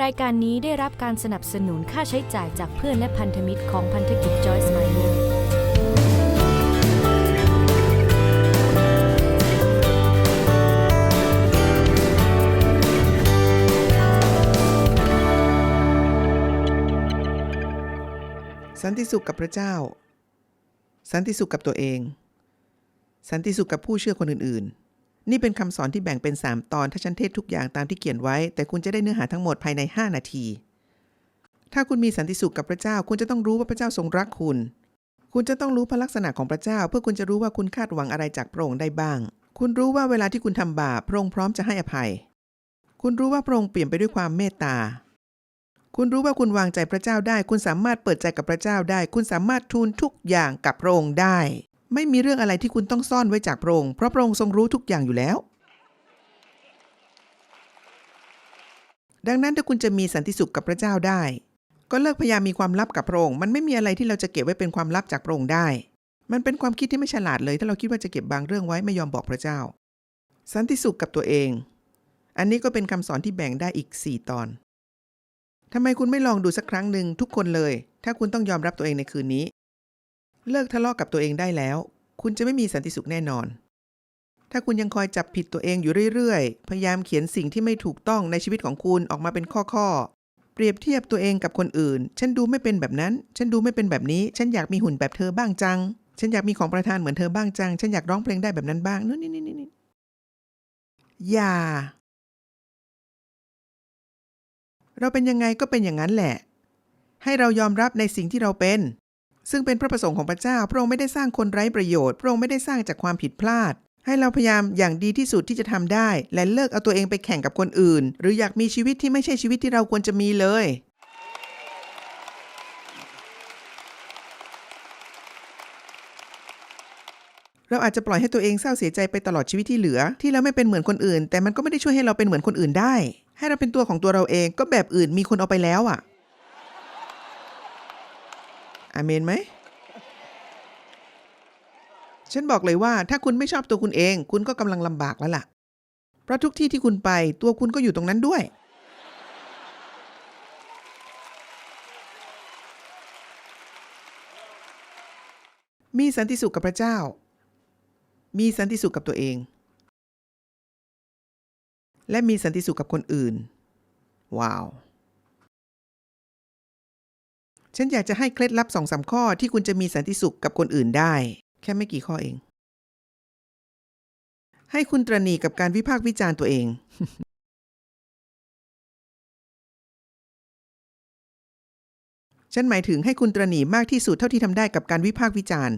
รายการนี้ได้รับการสนับสนุนค่าใช้จ่ายจากเพื่อนและพันธมิตรของพันธกิจ Joyce Meyer สันติสุขกับพระเจ้า สันติสุขกับตัวเอง สันติสุขกับผู้เชื่อคนอื่นๆ นี่เป็นคำสอนที่แบ่งเป็น 3 ตอน ถ้าฉันเทศทุกอย่างตามที่เขียนไว้ แต่คุณจะได้เนื้อหาทั้งหมดภายใน 5 นาที ถ้าคุณมีสันติสุขกับพระเจ้า คุณจะต้องรู้ว่าพระเจ้าทรงรักคุณ คุณจะต้องรู้พระลักษณะของพระเจ้า เพื่อคุณจะรู้ว่าคุณคาดหวังอะไรจากพระองค์ได้บ้าง คุณรู้ว่าเวลาที่คุณทำบาปพระองค์พร้อมจะให้อภัย คุณรู้ว่าพระองค์เปลี่ยนไปด้วยความเมตตา คุณรู้ว่าคุณวางใจพระเจ้าได้ คุณสามารถเปิดใจกับพระเจ้าได้ คุณสามารถทูลทุกอย่างกับพระองค์ได้ ไม่มีเรื่องอะไรที่คุณต้องซ่อนไว้จากพระองค์เพราะพระองค์ทรงรู้ทุกอย่างอยู่แล้ว ดังนั้นถ้าคุณจะมีสันติสุขกับพระเจ้าได้ ก็เลิกพยายามมีความลับกับพระองค์มันไม่มีอะไรที่เราจะเก็บไว้เป็นความลับจากพระองค์ได้ มันเป็นความคิดที่ไม่ฉลาดเลย ถ้าเราคิดว่าจะเก็บบางเรื่องไว้ไม่ยอมบอกพระเจ้า สันติสุขกับตัวเอง อันนี้ก็เป็นคำสอนที่แบ่งได้อีก 4 ตอนทำไมคุณไม่ลองดูสักครั้งหนึ่งทุกคนเลย ถ้าคุณต้องยอมรับตัวเองในคืนนี้ เลิกทะเลาะกับตัวเองได้แล้ว คุณจะไม่มีสันติสุขแน่นอน ถ้าคุณยังคอยจับผิดตัวเองอยู่เรื่อยๆ พยายามเขียนสิ่งที่ไม่ถูกต้องในชีวิตของคุณออกมาเป็นข้อๆ เปรียบเทียบตัวเองกับคนอื่น ฉันดูไม่เป็นแบบนั้น ฉันดูไม่เป็นแบบนี้ ฉันอยากมีหุ่นแบบเธอบ้างจัง ฉันอยากมีของประทานเหมือนเธอบ้างจัง ฉันอยากร้องเพลงได้แบบนั้นบ้างนู่นนี่นี่นี่อย่า เราเป็นยังไงก็เป็นอย่างนั้นแหละ ให้เรายอมรับในสิ่งที่เราเป็น ซึ่งเป็นพระประสงค์ของพระเจ้า พระองค์ไม่ได้สร้างคนไร้ประโยชน์ พระองค์ไม่ได้สร้างจากความผิดพลาด ให้เราพยายามอย่างดีที่สุดที่จะทำได้ และเลิกเอาตัวเองไปแข่งกับคนอื่น หรืออยากมีชีวิตที่ไม่ใช่ชีวิตที่เราควรจะมีเลย เราอาจจะปล่อยให้ตัวเองเศร้าเสียใจไปตลอดชีวิตที่เหลือ ที่เราไม่เป็นเหมือนคนอื่น แต่มันก็ไม่ได้ช่วยให้เราเป็นเหมือนคนอื่นได้ ให้เราเป็นตัวของตัวเราเองก็แบบอื่นมีคนเอาไปแล้วอะ อาเมนไหม ฉันบอกเลยว่าถ้าคุณไม่ชอบตัวคุณเอง คุณก็กำลังลำบากแล้วล่ะ เพราะทุกที่ที่คุณไปตัวคุณก็อยู่ตรงนั้นด้วย มีสันติสุขกับพระเจ้า มีสันติสุขกับตัวเอง และมีสันติสุขกับคนอื่น ว้าว ฉันอยากจะให้เคล็ดลับสองสามข้อที่คุณจะมีสันติสุขกับคนอื่นได้ แค่ไม่กี่ข้อเอง ให้คุณตระหนี่กับการวิพากษ์วิจารณ์ตัวเอง ฉันหมายถึงให้คุณตระหนี่มากที่สุดเท่าที่ทำได้กับการวิพากษ์วิจารณ์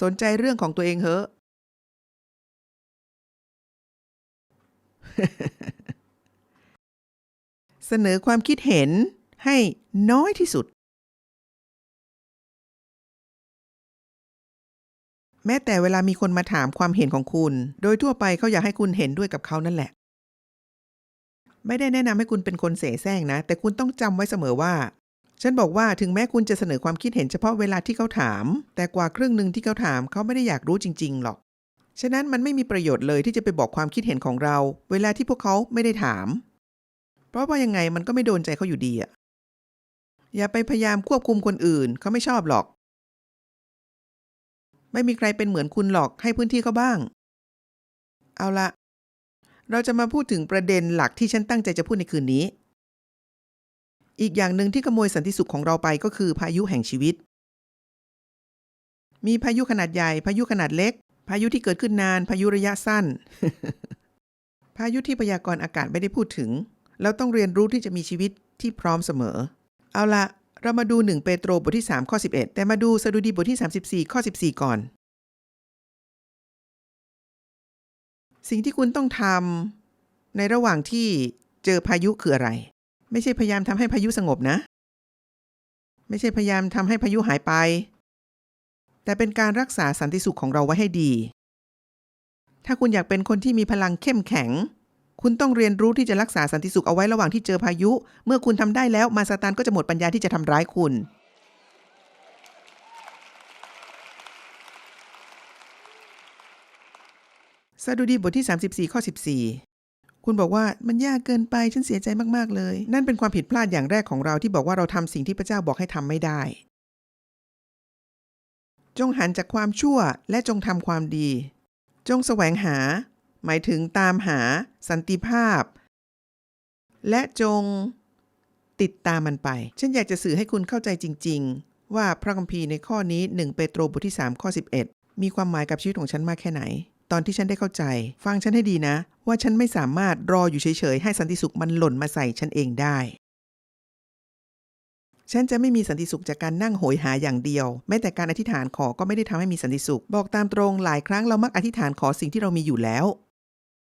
สนใจเรื่องของตัวเองเหอะเสนอความคิดเห็น ให้น้อยที่สุด แม้แต่เวลามีคนมาถามความเห็นของคุณ โดยทั่วไปเขาอยากให้คุณเห็นด้วยกับเขานั่นแหละ ไม่ได้แนะนำให้คุณเป็นคนเสแสร้งนะ แต่คุณต้องจำไว้เสมอว่า ฉันบอกว่าถึงแม้คุณจะเสนอความคิดเห็นเฉพาะเวลาที่เขาถาม แต่กว่าครึ่งหนึ่งที่เขาถามเขาไม่ได้อยากรู้จริง ๆ หรอก ฉะนั้นมันไม่มีประโยชน์เลยที่จะไปบอกความคิดเห็นของเรา เวลาที่พวกเขาไม่ได้ถาม เพราะว่ายังไงมันก็ไม่โดนใจเขาอยู่ดีอะ อย่าไปพยายามควบคุมคนอื่น เขาไม่ชอบหรอก ไม่มีใครเป็นเหมือนคุณหรอกให้พื้นที่เขาบ้าง เอาละ เราจะมาพูดถึงประเด็นหลักที่ฉันตั้งใจจะพูดในคืนนี้ อีกอย่างหนึ่งที่ขโมยสันติสุขของเราไปก็คือพายุแห่งชีวิต มีพายุขนาดใหญ่ พายุขนาดเล็ก พายุที่เกิดขึ้นนาน พายุระยะสั้น พายุที่พยากรณ์อากาศไม่ได้พูดถึง เราต้องเรียนรู้ที่จะมีชีวิตที่พร้อมเสมอ เอาละเรามาดู 1 เปโตรบทที่ 3 ข้อ 11 แต่มาดูสดุดีบทที่ 34 ข้อ 14 ก่อน สิ่งที่คุณต้องทำในระหว่างที่เจอพายุคืออะไร ไม่ใช่พยายามทำให้พายุสงบนะ ไม่ใช่พยายามทำให้พายุหายไป แต่เป็นการรักษาสันติสุขของเราไว้ให้ดี ถ้าคุณอยากเป็นคนที่มีพลังเข้มแข็ง คุณต้องเรียนรู้ที่จะรักษาสันติสุขเอาไว้ระหว่างที่เจอพายุ เมื่อคุณทำได้แล้วมาซาตานก็จะหมดปัญญาที่จะทำร้ายคุณสดุดีบทที่ 34 ข้อ 14 คุณบอกว่ามันยากเกินไปฉันเสียใจมากๆเลย นั่นเป็นความผิดพลาดอย่างแรกของเราที่บอกว่าเราทำสิ่งที่พระเจ้าบอกให้ทำไม่ได้ จงหันจากความชั่วและจงทำความดี จงแสวงหา หมายถึงตามหาสันติภาพ และจงติดตามมันไป ฉันอยากจะสื่อให้คุณเข้าใจจริง ๆ ว่าพระคัมภีร์ในข้อนี้ 1 เปโตรบทที่ 3 ข้อ 11 มีความหมายกับชีวิตของฉันมากแค่ไหน ตอนที่ฉันได้เข้าใจ ฟังฉันให้ดีนะ ว่าฉันไม่สามารถรออยู่เฉยๆ ให้สันติสุขมันหล่นมาใส่ฉันเองได้ ฉันจะไม่มีสันติสุขจากการนั่งโหยหาอย่างเดียว แม้แต่การอธิษฐานขอก็ไม่ได้ทำให้มีสันติสุข บอกตามตรงหลายครั้งเรามักอธิษฐานขอสิ่งที่เรามีอยู่แล้ว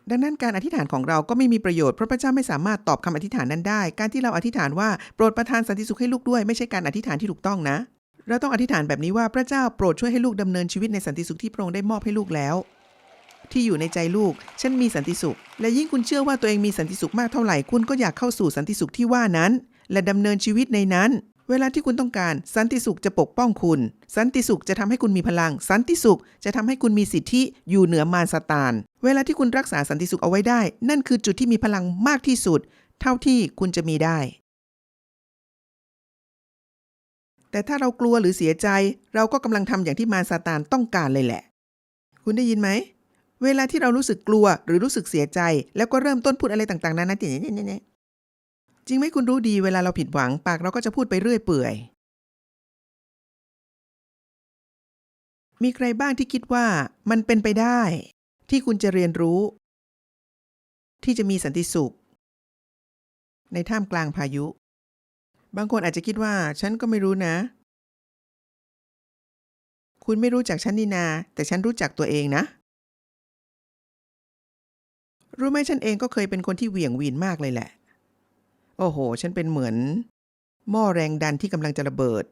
ดังนั้นการอธิษฐานของเราก็ไม่มีประโยชน์เพราะพระเจ้าไม่สามารถตอบคำอธิษฐานนั้นได้ การที่เราอธิษฐานว่าโปรดประทานสันติสุขให้ลูกด้วยไม่ใช่การอธิษฐานที่ถูกต้องนะ เราต้องอธิษฐานแบบนี้ว่าพระเจ้าโปรดช่วยให้ลูกดำเนินชีวิตในสันติสุขที่พระองค์ได้มอบให้ลูกแล้ว ที่อยู่ในใจลูก ฉันมีสันติสุข และยิ่งคุณเชื่อว่าตัวเองมีสันติสุขมากเท่าไหร่คุณก็อยากเข้าสู่สันติสุขที่ว่านั้น และดำเนินชีวิตในนั้น เวลาที่คุณต้องการ สันติสุขจะปกป้องคุณ สันติสุขจะทำให้คุณมีพลัง สันติสุขจะทำให้คุณมีสิทธิอยู่เหนือมารซาตาน เวลาที่คุณรักษาสันติสุขเอาไว้ได้ นั่นคือจุดที่มีพลังมากที่สุด เท่าที่คุณจะมีได้ แต่ถ้าเรากลัวหรือเสียใจ เราก็กำลังทำอย่างที่มารซาตานต้องการเลยแหละ คุณได้ยินไหมเวลาที่เรารู้สึกกลัวหรือรู้สึกเสียใจ แล้วก็เริ่มต้นพูดอะไรต่างๆนานาเนี่ย จริงไหมคุณรู้ดีเวลาเราผิดหวังปากเราก็จะพูดไปเรื่อยเปื่อย มีใครบ้างที่คิดว่ามันเป็นไปได้ ที่คุณจะเรียนรู้ ที่จะมีสันติสุข ในท่ามกลางพายุ บางคนอาจจะคิดว่าฉันก็ไม่รู้นะ คุณไม่รู้จักฉันนี่นา แต่ฉันรู้จักตัวเองนะ รู้ไหมฉันเองก็เคยเป็นคนที่เหวี่ยงวีนมากเลยแหละ โอ้โห ฉันเป็นเหมือน หม้อแรงดันที่กำลังจะระเบิด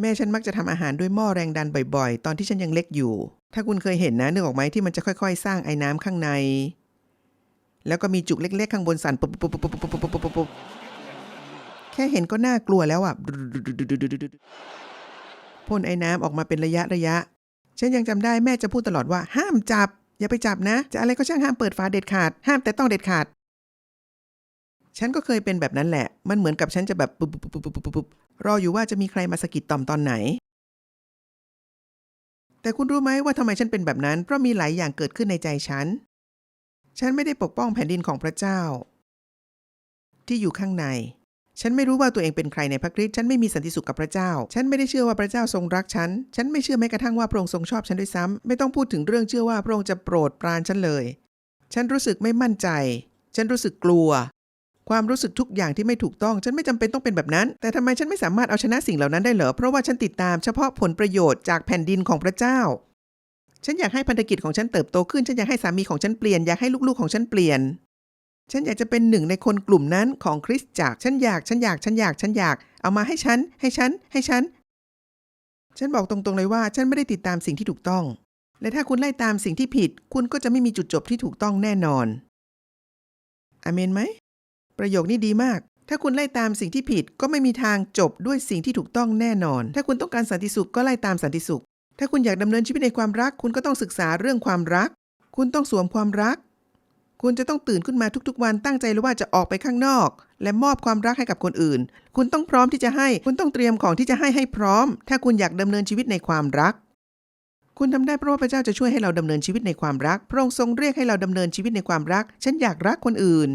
แม่ฉันมักจะทำอาหารด้วยหม้อแรงดันบ่อยๆ ตอนที่ฉันยังเล็กอยู่ ถ้าคุณเคยเห็นนะนึกออกไหมที่มันจะค่อยๆ สร้างไอ้น้ำข้างใน แล้วก็มีจุกเล็กๆ ข้างบนสั่นปุ๊บปุ๊บปุ๊บปุ๊บปุ๊บปุ๊บปุ๊บแค่เห็นก็น่ากลัวแล้วอะพ่นไอ้น้ำออกมาเป็นระยะระยะ ฉันยังจำได้แม่จะพูดตลอดว่าห้ามจับ อย่าไปจับนะ จะอะไรก็ช่างห้ามเปิดฝาเด็ดขาด ห้ามแต่ต้องเด็ดขาด ฉันก็เคยเป็นแบบนั้นแหละ มันเหมือนกับฉันจะแบบปุ๊บปุ๊บปุ๊บปุ๊บปุ๊บรออยู่ว่าจะมีใครมาสะกิดต่อมตอนไหน แต่คุณรู้ไหมว่าทำไมฉันเป็นแบบนั้น เพราะมีหลายอย่างเกิดขึ้นในใจฉัน ฉันไม่ได้ปกป้องแผ่นดินของพระเจ้า ที่อยู่ข้างใน ฉันไม่รู้ว่าตัวเองเป็นใครในพระคริสต์ ฉันไม่มีสันติสุขกับพระเจ้า ฉันไม่ได้เชื่อว่าพระเจ้าทรงรักฉัน ฉันไม่เชื่อแม้กระทั่งว่าพระองค์ทรงชอบฉันด้วยซ้ำไม่ต้องพูดถึงเรื่องเชื่อว่าพระองค์จะโปรดปรานฉันเลย ฉันรู้สึกไม่มั่นใจ ฉันรู้สึกกลัว ความรู้สึกทุกอย่างที่ไม่ถูกต้อง ฉันไม่จำเป็นต้องเป็นแบบนั้น แต่ทำไมฉันไม่สามารถเอาชนะสิ่งเหล่านั้นได้เหรอ เพราะว่าฉันติดตามเฉพาะผลประโยชน์จากแผ่นดินของพระเจ้า ฉันอยากให้พันธกิจของฉันเติบโตขึ้น ฉันอยากให้สามีของฉันเปลี่ยน อยากให้ลูกๆของฉันเปลี่ยน ฉันอยากจะเป็นหนึ่งในคนกลุ่มนั้นของคริสตจักร ฉันอยาก ฉันอยาก ฉันอยาก ฉันอยาก เอามาให้ฉัน ให้ฉัน ให้ฉัน ฉันบอกตรงๆเลยว่า ฉันไม่ได้ติดตามสิ่งที่ถูกต้อง และถ้าคุณไล่ตามสิ่งที่ผิด คุณก็จะไม่มีจุดจบที่ถูกต้องแน่นอนอเมนไหม ประโยคนี้ดีมาก ถ้าคุณไล่ตามสิ่งที่ผิดก็ไม่มีทางจบด้วยสิ่งที่ถูกต้องแน่นอน ถ้าคุณต้องการสันติสุขก็ไล่ตามสันติสุข ถ้าคุณอยากดำเนินชีวิตในความรัก คุณก็ต้องศึกษาเรื่องความรัก คุณต้องสวมความรัก คุณจะต้องตื่นขึ้นมาทุกๆ วันตั้งใจเลยว่าจะออกไปข้างนอก และมอบความรักให้กับคนอื่น คุณต้องพร้อมที่จะให้ คุณต้องเตรียมของที่จะให้ให้พร้อม ถ้าคุณอยากดำเนินชีวิตในความรักคุณทำได้เพราะว่าพระเจ้าจะช่วยให้เราดำเนินชีวิตในความรัก พระองค์ทรงเรียกให้เราดำเนินชีวิตในความรัก ฉันอยากรักคนอื่น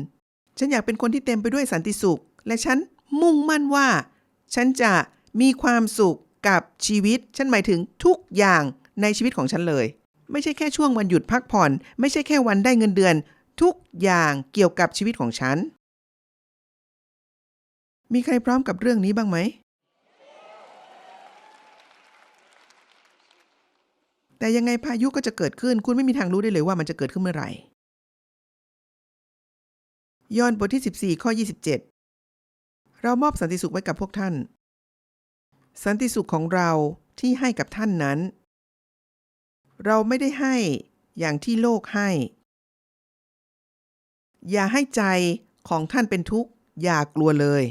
ฉันอยากเป็นคนที่เต็มไปด้วยสันติสุข และฉันมุ่งมั่นว่า ฉันจะมีความสุขกับชีวิต ฉันหมายถึงทุกอย่างในชีวิตของฉันเลย ไม่ใช่แค่ช่วงวันหยุดพักผ่อน ไม่ใช่แค่วันได้เงินเดือน ทุกอย่างเกี่ยวกับชีวิตของฉัน มีใครพร้อมกับเรื่องนี้บ้างไหม แต่ยังไงพายุก็จะเกิดขึ้น คุณไม่มีทางรู้ได้เลยว่ามันจะเกิดขึ้นเมื่อไหร่ ยอห์นบทที่ 14 ข้อ 27 เรามอบสันติสุขไว้กับพวกท่าน สันติสุขของเราที่ให้กับท่านนั้น เราไม่ได้ให้อย่างที่โลกให้ อย่าให้ใจของท่านเป็นทุกข์ อย่ากลัวเลย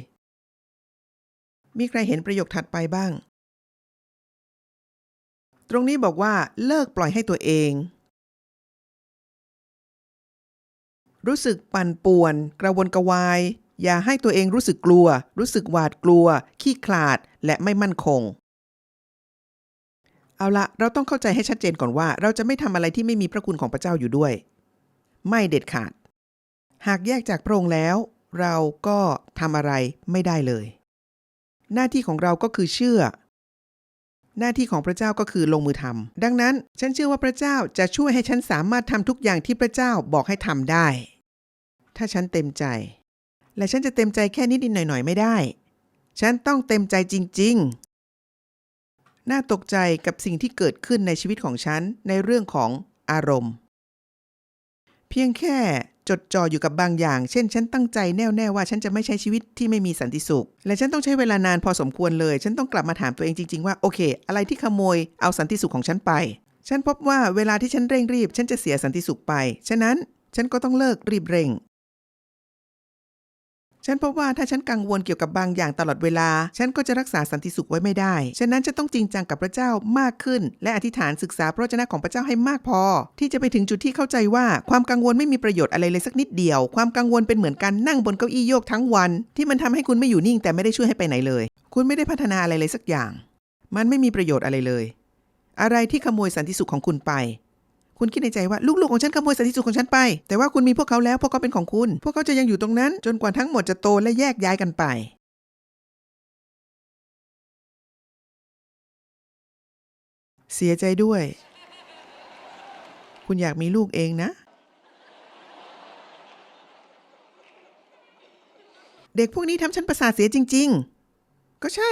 มีใครเห็นประโยคถัดไปบ้าง ตรงนี้บอกว่าเลิกปล่อยให้ตัวเอง รู้สึกปั่นป่วน กระวนกระวาย อย่าให้ตัวเองรู้สึกกลัว รู้สึกหวาดกลัว ขี้ขลาด และไม่มั่นคง เอาละเราต้องเข้าใจให้ชัดเจนก่อนว่า เราจะไม่ทำอะไรที่ไม่มีพระคุณของพระเจ้าอยู่ด้วย ไม่เด็ดขาด หากแยกจากพระองค์แล้ว เราก็ทำอะไรไม่ได้เลย หน้าที่ของเราก็คือเชื่อหน้าที่ของพระเจ้าก็คือลงมือทำดังนั้น ฉันเชื่อว่าพระเจ้าจะช่วยให้ฉันสามารถทำทุกอย่างที่พระเจ้าบอกให้ทำได้ ถ้าฉันเต็มใจ และฉันจะเต็มใจแค่นิดๆหน่อยๆ ไม่ได้ ฉันต้องเต็มใจจริง ๆ น่าตกใจกับสิ่งที่เกิดขึ้นในชีวิตของฉันในเรื่องของอารมณ์ เพียงแค่จดจ่ออยู่กับบางอย่าง เช่น ฉันตั้งใจแน่วแน่ว่าฉันจะไม่ใช้ชีวิตที่ไม่มีสันติสุข และฉันต้องใช้เวลานานพอสมควรเลย ฉันต้องกลับมาถามตัวเองจริง ๆ ว่าโอเค อะไรที่ขโมยเอาสันติสุขของฉันไป ฉันพบว่าเวลาที่ฉันเร่งรีบ ฉันจะเสียสันติสุขไป ฉะนั้นฉันก็ต้องเลิกรีบเร่ง ฉันพบว่าถ้าฉันกังวลเกี่ยวกับบางอย่างตลอดเวลา ฉันก็จะรักษาสันติสุขไว้ไม่ได้ ฉะนั้นจะต้องจริงจังกับพระเจ้ามากขึ้น และอธิษฐานศึกษาพระวจนะของพระเจ้าให้มากพอ ที่จะไปถึงจุดที่เข้าใจว่าความกังวลไม่มีประโยชน์อะไรเลยสักนิดเดียว ความกังวลเป็นเหมือนการนั่งบนเก้าอี้โยกทั้งวัน ที่มันทำให้คุณไม่อยู่นิ่งแต่ไม่ได้ช่วยให้ไปไหนเลย คุณไม่ได้พัฒนาอะไรเลยสักอย่าง มันไม่มีประโยชน์อะไรเลย อะไรที่ขโมยสันติสุขของคุณไป คุณคิดในใจว่าลูกๆของฉันขโมยสันติสุขของฉันไป แต่ว่าคุณมีพวกเขาแล้วพวกเขาเป็นของคุณ พวกเขาจะยังอยู่ตรงนั้น จนกว่าทั้งหมดจะโตและแยกย้ายกันไปเสียใจด้วย คุณอยากมีลูกเองนะ เด็กพวกนี้ทำฉันประสาทเสียจริง ๆ ก็ใช่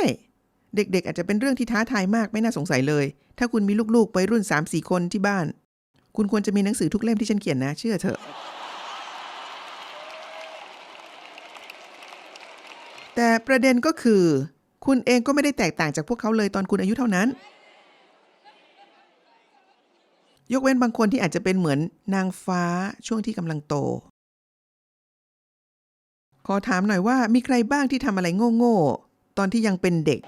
เด็กๆ อาจจะเป็นเรื่องที่ท้าทายมากไม่น่าสงสัยเลย ถ้าคุณมีลูกๆวัยรุ่น 3-4 คนที่บ้าน คุณควรจะมีหนังสือทุกเล่มที่ฉันเขียนนะ เชื่อเถอะ แต่ประเด็นก็คือ คุณเองก็ไม่ได้แตกต่างจากพวกเขาเลยตอนคุณอายุเท่านั้น ยกเว้นบางคนที่อาจจะเป็นเหมือนนางฟ้าช่วงที่กำลังโต ขอถามหน่อยว่ามีใครบ้างที่ทำอะไรโง่ๆตอนที่ยังเป็นเด็ก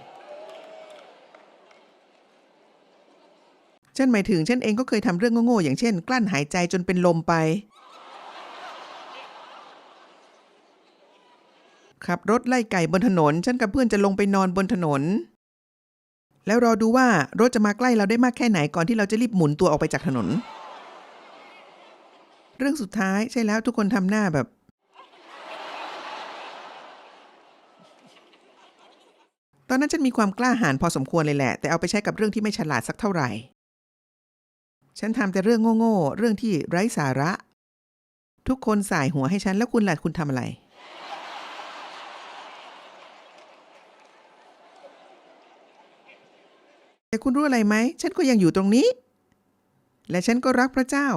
ฉันหมายถึงฉันเองก็เคยทำเรื่องโง่ๆอย่างเช่น กลั้นหายใจจนเป็นลมไป ขับรถไล่ไก่บนถนน ฉันกับเพื่อนจะลงไปนอนบนถนน แล้วรอดูว่ารถจะมาใกล้เราได้มากแค่ไหนก่อนที่เราจะรีบหมุนตัวออกไปจากถนน เรื่องสุดท้ายใช่แล้วทุกคนทำหน้าแบบ ตอนนั้นฉันมีความกล้าหาญพอสมควรเลยแหละ แต่เอาไปใช้กับเรื่องที่ไม่ฉลาดสักเท่าไหร่ ฉันทำแต่เรื่องโง่ๆ เรื่องที่ไร้สาระ ทุกคนสายหัวให้ฉันแล้วคุณล่ะคุณทำอะไร แต่คุณรู้อะไรไหม ฉันก็ยังอยู่ตรงนี้ และฉันก็รักพระเจ้า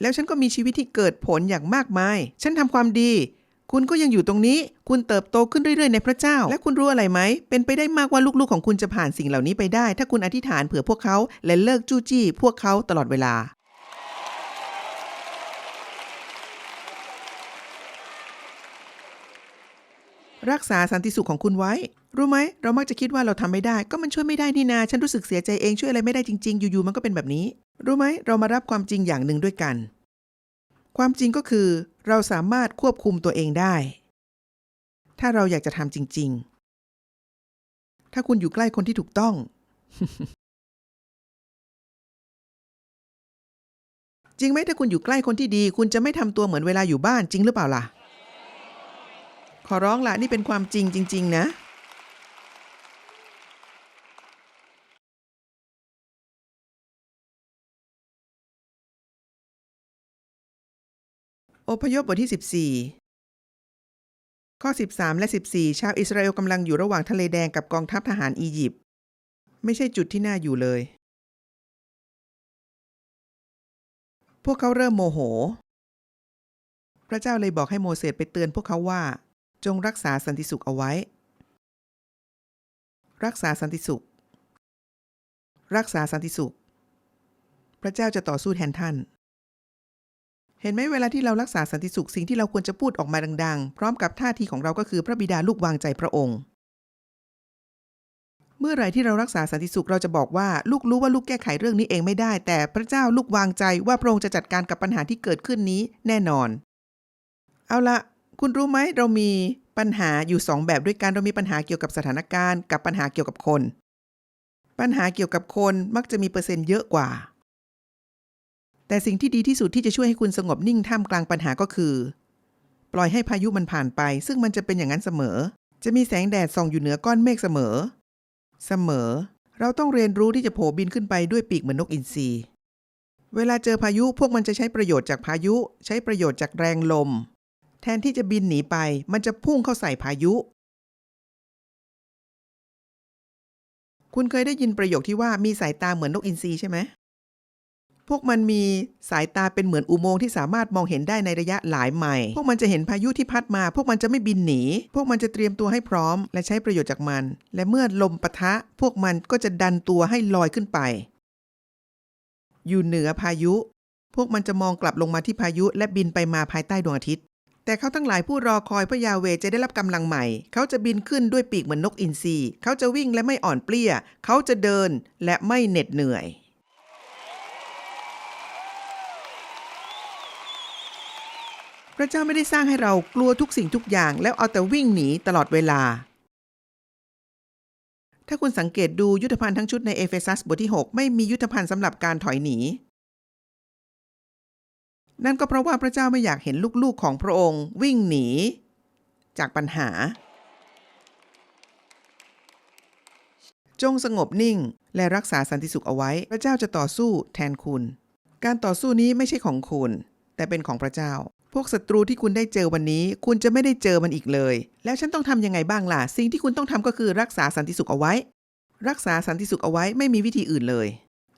แล้วฉันก็มีชีวิตที่เกิดผลอย่างมากมาย ฉันทำความดี คุณก็ยังอยู่ตรงนี้ คุณเติบโตขึ้นเรื่อยๆในพระเจ้า และคุณรู้อะไรไหม เป็นไปได้มากว่าลูกๆของคุณจะผ่านสิ่งเหล่านี้ไปได้ ถ้าคุณอธิษฐานเผื่อพวกเขาและเลิกจู้จี้พวกเขาตลอดเวลา รักษาสันติสุขของคุณไว้ รู้ไหม เรามักจะคิดว่าเราทำไม่ได้ ก็มันช่วยไม่ได้นี่นา ฉันรู้สึกเสียใจเองช่วยอะไรไม่ได้จริง ๆ อยู่ๆมันก็เป็นแบบนี้ รู้ไหม เรามารับความจริงอย่างหนึ่งด้วยกัน ความจริงก็คือเราสามารถควบคุมตัวเองได้ ถ้าเราอยากจะทำจริง ๆ ถ้าคุณอยู่ใกล้คนที่ถูกต้อง จริงไหมถ้าคุณอยู่ใกล้คนที่ดี คุณจะไม่ทำตัวเหมือนเวลาอยู่บ้านจริงหรือเปล่าล่ะ ขอร้องละนี่เป็นความจริงจริง ๆ นะ อพยพบทที่ 14 ข้อ 13 และ 14 ชาวอิสราเอลกำลังอยู่ระหว่างทะเลแดงกับกองทัพทหารอียิปต์ไม่ใช่จุดที่น่าอยู่เลย พวกเขาเริ่มโมโห พระเจ้าเลยบอกให้โมเสสไปเตือนพวกเขาว่า จงรักษาสันติสุขเอาไว้ รักษาสันติสุข รักษาสันติสุข พระเจ้าจะต่อสู้แทนท่าน เห็นไหมเวลาที่เรารักษาสันติสุขสิ่งที่เราควรจะพูดออกมาดัง ๆ พร้อมกับท่าทีของเราก็คือพระบิดาลูกวางใจพระองค์ เมื่อไรที่เรารักษาสันติสุขเราจะบอกว่าลูกรู้ว่าลูกแก้ไขเรื่องนี้เองไม่ได้ แต่พระเจ้าลูกวางใจว่าพระองค์จะจัดการกับปัญหาที่เกิดขึ้นนี้แน่นอน เอาละคุณรู้ไหมเรามีปัญหาอยู่สองแบบด้วยกันเรามีปัญหาเกี่ยวกับสถานการณ์ กับปัญหาเกี่ยวกับคน ปัญหาเกี่ยวกับคนมักจะมีเปอร์เซ็นต์เยอะกว่า แต่สิ่งที่ดีที่สุดที่จะช่วยให้คุณสงบนิ่งท่ามกลางปัญหาก็คือ ปล่อยให้พายุมันผ่านไป ซึ่งมันจะเป็นอย่างนั้นเสมอ จะมีแสงแดดส่องอยู่เหนือก้อนเมฆเสมอ เสมอ เราต้องเรียนรู้ที่จะโผบินขึ้นไปด้วยปีกเหมือนนกอินทรีเวลาเจอพายุพวกมันจะใช้ประโยชน์จากพายุ ใช้ประโยชน์จากแรงลม แทนที่จะบินหนีไป มันจะพุ่งเข้าใส่พายุ คุณเคยได้ยินประโยคที่ว่ามีสายตาเหมือนนกอินทรีใช่ไหม พวกมันมีสายตาเป็นเหมือนอุโมงค์ที่สามารถมองเห็นได้ในระยะหลายไมล์พวกมันจะเห็นพายุที่พัดมา พวกมันจะไม่บินหนี พวกมันจะเตรียมตัวให้พร้อม และใช้ประโยชน์จากมัน และเมื่อลมปะทะ พวกมันก็จะดันตัวให้ลอยขึ้นไป อยู่เหนือพายุ พวกมันจะมองกลับลงมาที่พายุและบินไปมาภายใต้ดวงอาทิตย์ แต่เขาทั้งหลายผู้รอคอยพระยาเวจะได้รับกำลังใหม่ เขาจะบินขึ้นด้วยปีกเหมือนนกอินทรีเขาจะวิ่งและไม่อ่อนเปลี้ย เขาจะเดินและไม่เหน็ดเหนื่อย ระเจ้าไม่ได้สร้างให้เรากลัวทุกสิ่งทุกอย่างแล้วเอาแต่วิ่งหนีตลอดเวลา ถ้าคุณสังเกตดูยุทธภัณฑ์ทั้งชุดในเอเฟซัสบทที่ 6 ไม่มียุทธภัณฑ์สำหรับการถอยหนี นั่นก็เพราะว่าพระเจ้าไม่อยากเห็นลูกๆของพระองค์ วิ่งหนี จากปัญหา จงสงบนิ่งและรักษาสันติสุขเอาไว้ พระเจ้าจะต่อสู้แทนคุณ การต่อสู้นี้ไม่ใช่ของคุณ แต่เป็นของพระเจ้า พวกศัตรูที่คุณได้เจอวันนี้ คุณจะไม่ได้เจอมันอีกเลย แล้วฉันต้องทำยังไงบ้างล่ะ สิ่งที่คุณต้องทำก็คือรักษาสันติสุขเอาไว้ รักษาสันติสุขเอาไว้ไม่มีวิธีอื่นเลย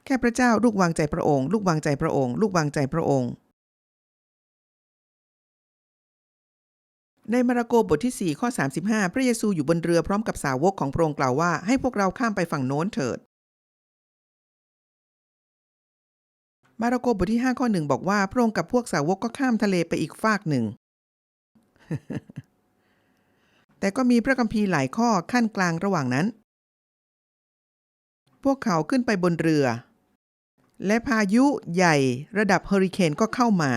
แค่พระเจ้าลูกวางใจพระองค์ ลูกวางใจพระองค์ ลูกวางใจพระองค์ ในมาระโกบทที่ 4 ข้อ 35 พระเยซูอยู่บนเรือพร้อมกับสาวกของพระองค์กล่าวว่าให้พวกเราข้ามไปฝั่งโน้นเถิด มาระโกบทที่ 5 ข้อหนึ่งบอกว่า พระองค์กับพวกสาวกก็ข้ามทะเลไปอีกฟากหนึ่ง แต่ก็มีพระคัมภีร์หลายข้อขั้นกลางระหว่างนั้น พวกเขาขึ้นไปบนเรือ และพายุใหญ่ระดับเฮอริเคนก็เข้ามา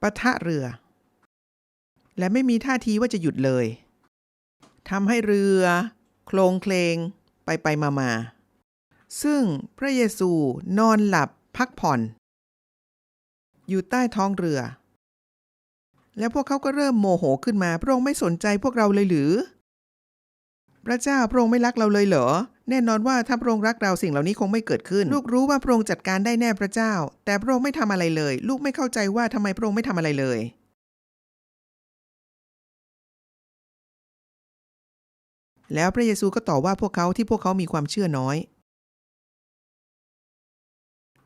ปะทะเรือ และไม่มีท่าทีว่าจะหยุดเลยทำให้เรือ โคลงเคลงไปไปมามา ซึ่งพระเยซูนอนหลับพักผ่อน อยู่ใต้ท้องเรือ แล้วพวกเขาก็เริ่มโมโหขึ้นมา พระองค์ไม่สนใจพวกเราเลยหรือ พระเจ้าพระองค์ไม่รักเราเลยเหรอ แน่นอนว่าถ้าพระองค์รักเราสิ่งเหล่านี้คงไม่เกิดขึ้น ลูกรู้ว่าพระองค์จัดการได้แน่พระเจ้า แต่พระองค์ไม่ทำอะไรเลย ลูกไม่เข้าใจว่าทำไมพระองค์ไม่ทำอะไรเลยแล้วพระเยซูก็ตอบว่าพวกเขาที่พวกเขามีความเชื่อน้อย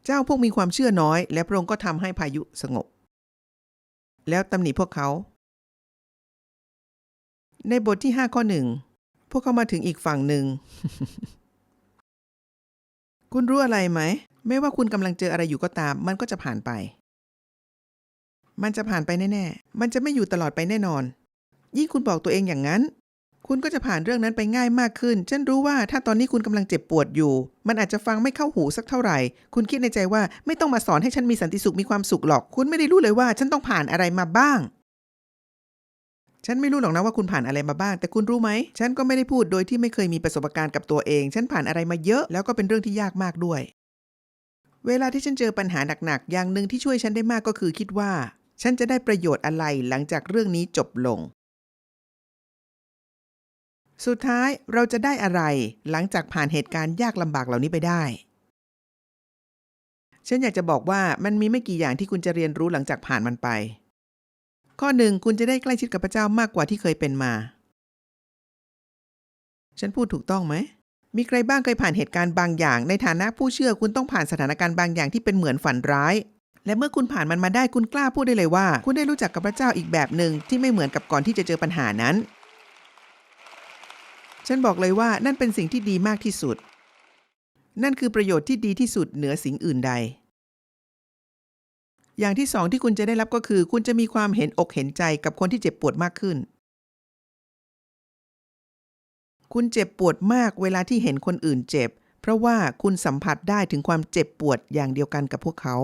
เจ้าพวกมีความเชื่อน้อย และพระองค์ก็ทำให้พายุสงบ แล้วตำหนิพวกเขา ในบทที่ 5 ข้อหนึ่งพวกเขามาถึงอีกฝั่งหนึ่ง คุณรู้อะไรไหม ไม่ว่าคุณกำลังเจออะไรอยู่ก็ตาม มันก็จะผ่านไป มันจะผ่านไปแน่ๆ มันจะไม่อยู่ตลอดไปแน่นอน ยิ่งคุณบอกตัวเองอย่างนั้น คุณก็จะผ่านเรื่องนั้นไปง่ายมากขึ้น ฉันรู้ว่าถ้าตอนนี้คุณกำลังเจ็บปวดอยู่ มันอาจจะฟังไม่เข้าหูสักเท่าไหร่ คุณคิดในใจว่าไม่ต้องมาสอนให้ฉันมีสันติสุขมีความสุขหรอก คุณไม่ได้รู้เลยว่าฉันต้องผ่านอะไรมาบ้าง ฉันไม่รู้หรอกนะว่าคุณผ่านอะไรมาบ้าง แต่คุณรู้ไหม ฉันก็ไม่ได้พูดโดยที่ไม่เคยมีประสบการณ์กับตัวเอง ฉันผ่านอะไรมาเยอะ แล้วก็เป็นเรื่องที่ยากมากด้วย เวลาที่ฉันเจอปัญหาหนักๆ อย่างหนึ่งที่ช่วยฉันได้มากก็คือคิดว่า ฉันจะได้ประโยชน์อะไรหลังจากเรื่องนี้จบลง สุดท้ายเราจะได้อะไร หลังจากผ่านเหตุการณ์ยากลำบากเหล่านี้ไปได้ ฉันอยากจะบอกว่ามันมีไม่กี่อย่างที่คุณจะเรียนรู้หลังจากผ่านมันไป ข้อหนึ่งคุณจะได้ใกล้ชิดกับพระเจ้ามากกว่าที่เคยเป็นมา ฉันพูดถูกต้องไหม มีใครบ้างเคยผ่านเหตุการณ์บางอย่าง ในฐานะผู้เชื่อคุณต้องผ่านสถานการณ์บางอย่างที่เป็นเหมือนฝันร้าย และเมื่อคุณผ่านมันมาได้คุณกล้าพูดได้เลยว่า คุณได้รู้จักกับพระเจ้าอีกแบบหนึ่งที่ไม่เหมือนกับก่อนที่จะเจอปัญหานั้น ฉันบอกเลยว่านั่นเป็นสิ่งที่ดีมากที่สุด นั่นคือประโยชน์ที่ดีที่สุดเหนือสิ่งอื่นใด อย่างที่สองที่คุณจะได้รับก็คือ คุณจะมีความเห็นอกเห็นใจกับคนที่เจ็บปวดมากขึ้น คุณเจ็บปวดมากเวลาที่เห็นคนอื่นเจ็บ เพราะว่าคุณสัมผัสได้ถึงความเจ็บปวดอย่างเดียวกันกับพวกเขา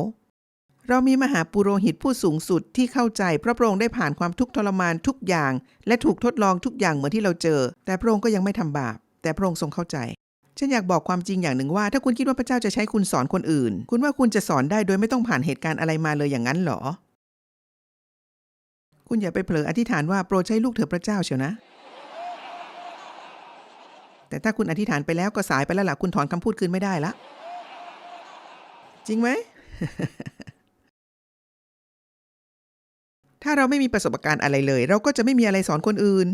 เรามีมหาปุโรหิตผู้สูงสุดที่เข้าใจเพราะพระองค์ได้ผ่านความทุกข์ทรมานทุกอย่าง และถูกทดลองทุกอย่างเหมือนที่เราเจอ แต่พระองค์ก็ยังไม่ทำบาป แต่พระองค์ทรงเข้าใจ ฉันอยากบอกความจริงอย่างหนึ่งว่า ถ้าคุณคิดว่าพระเจ้าจะใช้คุณสอนคนอื่น คุณว่าคุณจะสอนได้โดยไม่ต้องผ่านเหตุการณ์อะไรมาเลยอย่างนั้นหรอ คุณอย่าไปเผลออธิษฐานว่าโปรดใช้ลูกเถอะพระเจ้าเชียวนะแต่ถ้าคุณอธิษฐานไปแล้วก็สายไปแล้วล่ะคุณถอนคำพูดคืนไม่ได้ละ จริงไหม ถ้าเราไม่มีประสบการณ์อะไรเลย เราก็จะไม่มีอะไรสอนคนอื่น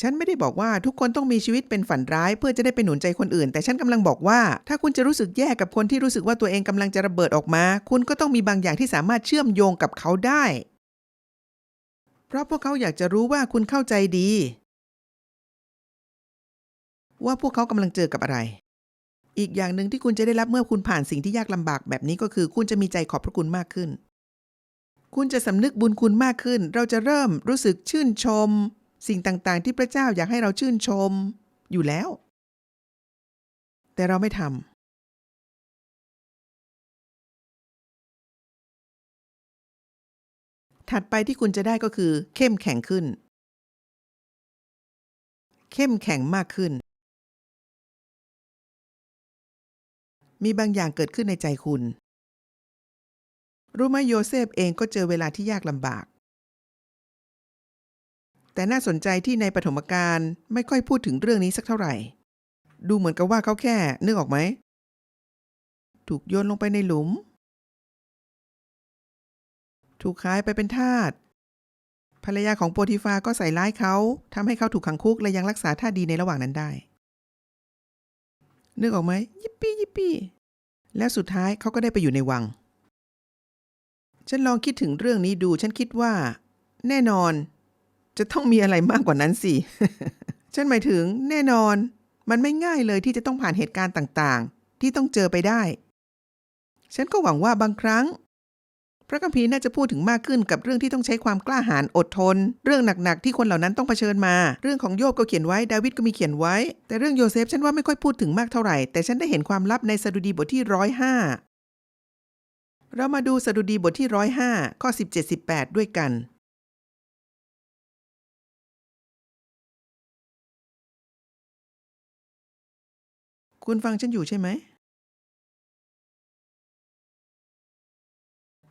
ฉันไม่ได้บอกว่าทุกคนต้องมีชีวิตเป็นฝันร้าย เพื่อจะได้ไปหนุนใจคนอื่น แต่ฉันกำลังบอกว่า ถ้าคุณจะรู้สึกแย่กับคนที่รู้สึกว่าตัวเองกำลังจะระเบิดออกมา คุณก็ต้องมีบางอย่างที่สามารถเชื่อมโยงกับเขาได้ เพราะพวกเขาอยากจะรู้ว่าคุณเข้าใจดี ว่าพวกเขากำลังเจอกับอะไรอีกอย่างหนึ่งที่คุณจะได้รับเมื่อคุณผ่านสิ่งที่ยากลำบากแบบนี้ก็คือ คุณจะมีใจขอบพระคุณมากขึ้น คุณจะสำนึกบุญคุณมากขึ้น เราจะเริ่มรู้สึกชื่นชม สิ่งต่างๆ ที่พระเจ้าอยากให้เราชื่นชม อยู่แล้ว แต่เราไม่ทำถัดไปที่คุณจะได้ก็คือ เข้มแข็งขึ้น เข้มแข็งมากขึ้น มีบางอย่างเกิดขึ้นในใจคุณ รู้ไหมโยเซฟเองก็เจอเวลาที่ยากลำบาก แต่น่าสนใจที่ในปฐมกาลไม่ค่อยพูดถึงเรื่องนี้สักเท่าไหร่ ดูเหมือนกับว่าเขาแค่นึกออกไหม ถูกโยนลงไปในหลุม ถูกขายไปเป็นทาส ภรรยาของโปรติฟาก็ใส่ร้ายเขาทำให้เขาถูกขังคุกและยังรักษาท่าดีในระหว่างนั้นได้ นึกออกไหมยิปปี้ยิปปี้แล้วสุดท้ายเขาก็ได้ไปอยู่ในวัง ฉันลองคิดถึงเรื่องนี้ดู ฉันคิดว่า แน่นอน จะต้องมีอะไรมากกว่านั้นสิ ฉันหมายถึงแน่นอน มันไม่ง่ายเลยที่จะต้องผ่านเหตุการณ์ต่างๆ ที่ต้องเจอไปได้ ฉันก็หวังว่าบางครั้ง พระคัมภีร์น่าจะพูดถึงมากขึ้นกับเรื่องที่ต้องใช้ความกล้าหาญอดทน เรื่องหนักๆ ที่คนเหล่านั้นต้องเผชิญมา เรื่องของโยบก็เขียนไว้ ดาวิดก็มีเขียนไว้ แต่เรื่องโยเซฟฉันว่าไม่ค่อยพูดถึงมากเท่าไหร่ แต่ฉันได้เห็นความลับในสดุดีบทที่ร้อยห้า เรามาดูสดุดีบทที่ร้อยห้าข้อสิบเจ็ดสิบแปดด้วยกัน คุณฟังฉันอยู่ใช่ไหม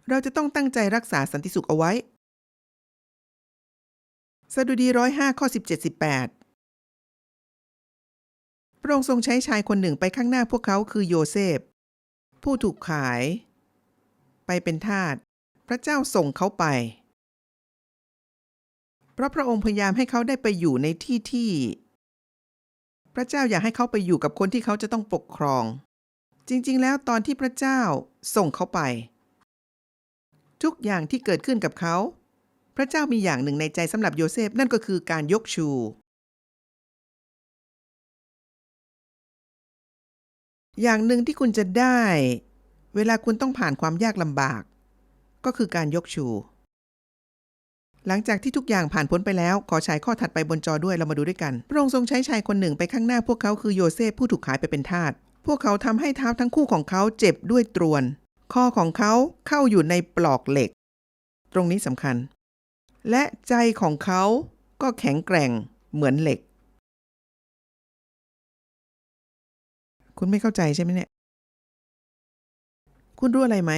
เราจะต้องตั้งใจรักษาสันติสุขเอาไว้ สดุดีร้อยห้าข้อสิบเจ็ดสิบแปดพระองค์ทรงใช้ชายคนหนึ่งไปข้างหน้าพวกเขาคือโยเซฟ ผู้ถูกขาย ไปเป็นทาสพระเจ้าส่งเขาไป เพราะพระองค์พยายามให้เขาได้ไปอยู่ในที่ที่ พระเจ้าอยากให้เขาไปอยู่กับคนที่เขาจะต้องปกครอง จริงๆ แล้วตอนที่พระเจ้าส่งเขาไป ทุกอย่างที่เกิดขึ้นกับเขา พระเจ้ามีอย่างหนึ่งในใจสำหรับโยเซฟนั่นก็คือการยกชูอย่างหนึ่งที่คุณจะได้ เวลาคุณต้องผ่านความยากลำบาก ก็คือการยกชู หลังจากที่ทุกอย่างผ่านพ้นไปแล้ว ขอฉายข้อถัดไปบนจอด้วยเรามาดูด้วยกัน พระองค์ทรงใช้ชายคนหนึ่งไปข้างหน้าพวกเขาคือโยเซฟผู้ถูกขายไปเป็นทาส พวกเขาทำให้เท้าทั้งคู่ของเขาเจ็บด้วยตรวนคอของเขาเข้าอยู่ในปลอกเหล็ก ตรงนี้สำคัญ และใจของเขาก็แข็งแกร่งเหมือนเหล็ก คุณไม่เข้าใจใช่ไหมเนี่ย คุณรู้อะไรไหม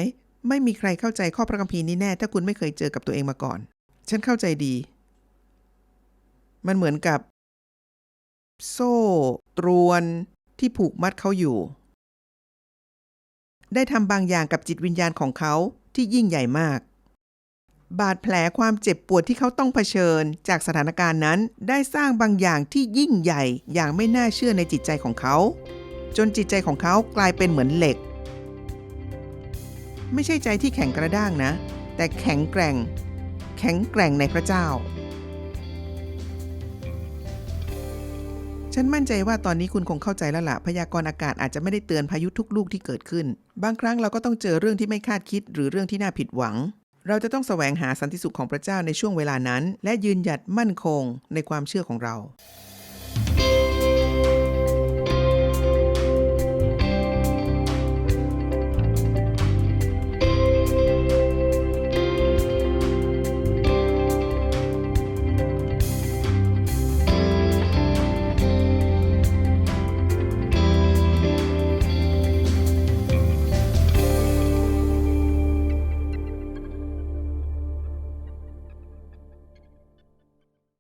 ไม่มีใครเข้าใจข้อพระคัมภีร์นี้แน่ ถ้าคุณไม่เคยเจอกับตัวเองมาก่อน ฉันเข้าใจดี มันเหมือนกับ โซ่ตรวนที่ผูกมัดเขาอยู่ ได้ทำบางอย่างกับจิตวิญญาณของเขาที่ยิ่งใหญ่มากบาดแผลความเจ็บปวดที่เขาต้องเผชิญ จากสถานการณ์นั้นได้สร้างบางอย่างที่ยิ่งใหญ่อย่างไม่น่าเชื่อในจิตใจของเขา จนจิตใจของเขากลายเป็นเหมือนเหล็ก ไม่ใช่ใจที่แข็งกระด้างนะ แต่แข็งแกร่ง แข็งแกร่งในพระเจ้า ฉันมั่นใจว่าตอนนี้คุณคงเข้าใจแล้วละ่ะพยากรณ์อากาศอาจจะไม่ได้เตือนพายุทุกลูกที่เกิดขึ้น บางครั้งเราก็ต้องเจอเรื่องที่ไม่คาดคิด หรือเรื่องที่น่าผิดหวัง เราจะต้องแสวงหาสันติสุขของพระเจ้าในช่วงเวลานั้น และยืนหยัดมั่นคงในความเชื่อของเรา